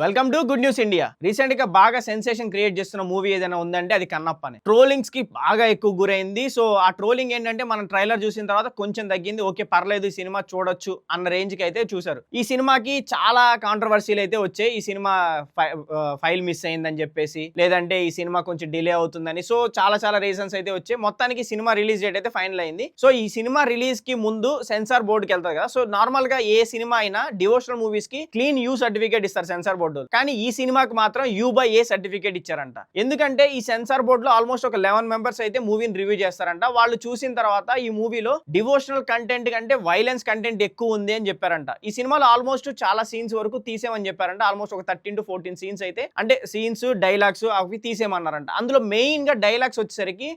Welcome to good news India రీసెంట్గా బాగా sensation create చేస్తున్న మూవీ ఏదైనా ఉందంటే అది కన్నప్పని ట్రోలింగ్స్కి బాగా ఎక్కువ గురైంది. సో ఆ ట్రోలింగ్ ఏంటంటే మనం ట్రైలర్ చూసిన తర్వాత కొంచెం తగ్గింది. ఓకే పర్లేదు ఈ సినిమా చూడొచ్చు అన్న రేంజ్కి అయితే చూసారు ఈ సినిమాకి చాలా కాంట్రవర్సీలు అయితే వచ్చాయి. ఈ సినిమా ఫైల్ మిస్ అయిందని చెప్పేసి లేదంటే ఈ సినిమా కొంచెం డిలే అవుతుందని. సో చాలా చాలా రీజన్స్ అయితే వచ్చాయి. మొత్తానికి సినిమా రిలీజ్ డేట్ అయితే ఫైనల్ అయింది. సో ఈ సినిమా రిలీజ్కి ముందు సెన్సార్ బోర్డుకి వెళ్తారు కదా. సో నార్మల్గా ఏ సినిమా అయినా డివోషనల్ మూవీస్కి క్లీన్ యూ సర్టిఫికేట్ ఇస్తారు సెన్సార్ బోర్డు కానీ ఈ సినిమాకి మాత్రం యూ బై ఏ సర్టిఫికేట్ ఇచ్చారంట. ఎందుకంటే ఈ సెన్సార్ బోర్డు లో ఆల్మోస్ట్ ఒక లెవెన్ మెంబర్స్ అయితే మూవీని రివ్యూ చేస్తారంట. వాళ్ళు చూసిన తర్వాత ఈ మూవీలో డివోషనల్ కంటెంట్ కంటే వైలెన్స్ కంటెంట్ ఎక్కువ ఉంది అని చెప్పారంట. ఈ సినిమాలో ఆల్మోస్ట్ చాలా సీన్స్ వరకు తీసేమని చెప్పారంట. ఆల్మోస్ట్ ఒక థర్టీన్ టు ఫోర్టీన్ సీన్స్ అయితే అంటే సీన్స్ డైలాగ్స్ అవి తీసేయమన్నారంట. అందులో మెయిన్గా డైలాగ్స్ వచ్చేసరికి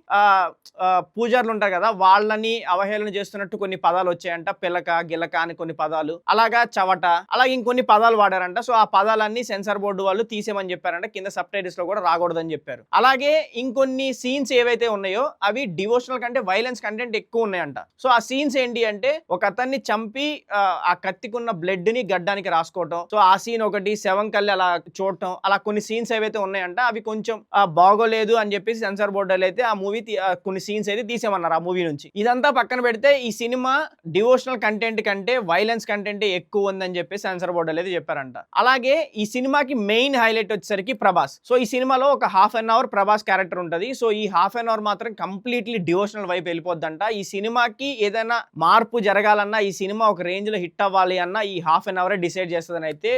పూజారులు ఉంటారు కదా వాళ్ళని అవహేళన చేస్తున్నట్టు కొన్ని పదాలు వచ్చాయంట. పిల్లక గిలక అని కొన్ని పదాలు. అలాగా చవట అలాగే ఇంకొన్ని పదాలు వాడారంట. సో ఆ పదాలన్నీ సెన్సార్ బోర్డు వాళ్ళు తీసేమని చెప్పారంట. కింద సబ్ టైటిల్స్లో కూడా రాకూడదని చెప్పారు. అలాగే ఇంకొన్ని సీన్స్ ఏవైతే ఉన్నాయో అవి డివోషనల్ కంటే వైలెన్స్ కంటెంట్ ఎక్కువ ఉన్నాయంట. సో ఆ సీన్స్ ఏంటి అంటే ఒక అతన్ని చంపి ఆ, కత్తికున్న బ్లడ్ని గడ్డానికి రాసుకోవటం. సో ఆ సీన్ ఒకటి శవం కల్లి అలా చూడటం. అలా కొన్ని సీన్స్ ఏవైతే ఉన్నాయంట అవి కొంచెం బాగోలేదు అని చెప్పేసి సెన్సార్ బోర్డు అయితే ఆ మూవీ కొన్ని సీన్స్ అయితే తీసేమన్నారు ఆ మూవీ నుంచి. ఇదంతా పక్కన పెడితే ఈ సినిమా డివోషనల్ కంటెంట్ కంటే వైలెన్స్ కంటెంట్ ఎక్కువ ఉందని చెప్పేసి సెన్సార్ బోర్డు అయితే చెప్పారంట. అలాగే ఈ సినిమాకి మెయిన్ హైలైట్ వచ్చేసరికి ప్రభాస్. సో ఈ సినిమాలో ఒక half an hour Prabhas character ఉంటుంది. సో ఈ హాఫ్ అన్ అవర్ మాత్రం కంప్లీట్లీ డివోషనల్ వైపు వెళ్ళిపోద్దంట. ఈ సినిమాకి ఏదైనా మార్పు జరగాలన్నా ఈ సినిమా ఒక రేంజ్లో హిట్ అవ్వాలి అన్న ఈ హాఫ్ అన్ అవర్ డిసైడ్ చేస్తుందని అయితే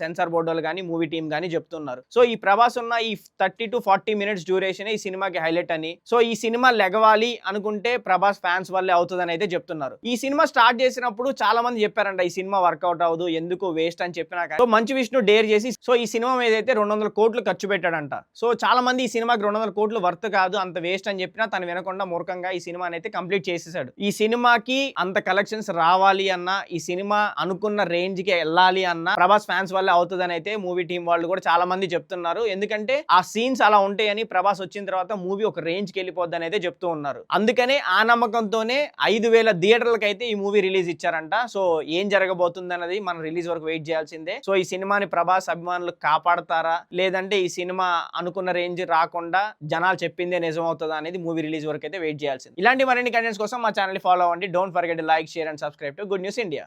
సెన్సార్ బోర్డు వాళ్ళు కానీ మూవీ టీం కానీ చెప్తున్నారు. సో ఈ ప్రభాస్ ఉన్న ఈ thirty to forty minutes duration ఈ సినిమాకి హైలైట్ అని. సో ఈ సినిమా లెగవాలి అనుకుంటే ప్రభాస్ ఫ్యాన్స్ వల్లే అవుతుందని అయితే చెప్తున్నారు. ఈ సినిమా స్టార్ట్ చేసినప్పుడు చాలా మంది చెప్పారంట ఈ సినిమా వర్కౌట్ అవ్వదు ఎందుకు వేస్ట్ అని చెప్పినా సో మంచి విష్ణు డేర్ చేసి సో ఈ సినిమా మీద అయితే రెండు వందల కోట్లు ఖర్చు పెట్టాడంట. సో చాలా మంది ఈ సినిమాకి రెండు వందల కోట్లు వర్త్ కాదు అంత వేస్ట్ అని చెప్పినా తను వినకుండా మూర్ఖంగా ఈ సినిమాని అయితే కంప్లీట్ చేసేసాడు. ఈ సినిమాకి అంత కలెక్షన్స్ రావాలి అన్న ఈ సినిమా అనుకున్న రేంజ్కి వెళ్ళాలి అన్న ప్రభాస్ ఫ్యాన్స్ వల్ల అవుతుందని అయితే మూవీ టీం వాళ్ళు కూడా చాలా మంది చెప్తున్నారు. ఎందుకంటే ఆ సీన్స్ అలా ఉంటాయని ప్రభాస్ వచ్చిన తర్వాత మూవీ ఒక రేంజ్కి వెళ్ళిపోద్దని అయితే చెప్తూ ఉన్నారు. అందుకనే ఆ నమ్మకంతోనే ఐదు వేల థియేటర్లకు అయితే ఈ మూవీ రిలీజ్ ఇచ్చారంట. సో ఏం జరగబోతుంది అన్నది మనం రిలీజ్ వరకు వెయిట్ చేయాల్సిందే. సో ఈ సినిమాని ప్రభాస్ ప్రభాస్ అభిమానులు కాపాడతారా? లేదంటే ఈ సినిమా అనుకున్న రేంజ్ రాకుండా జనాలు చెప్పిందే నిజం అవుతుందా అనేది మూవీ రిలీజ్ వరకు అయితే వెయిట్ చేయాల్సింది. ఇలాంటి మరిన్ని కంటెంట్స్ కోసం మా ఛానల్ ఫాలో అవ్వండి. Don't forget like share and subscribe to good news India.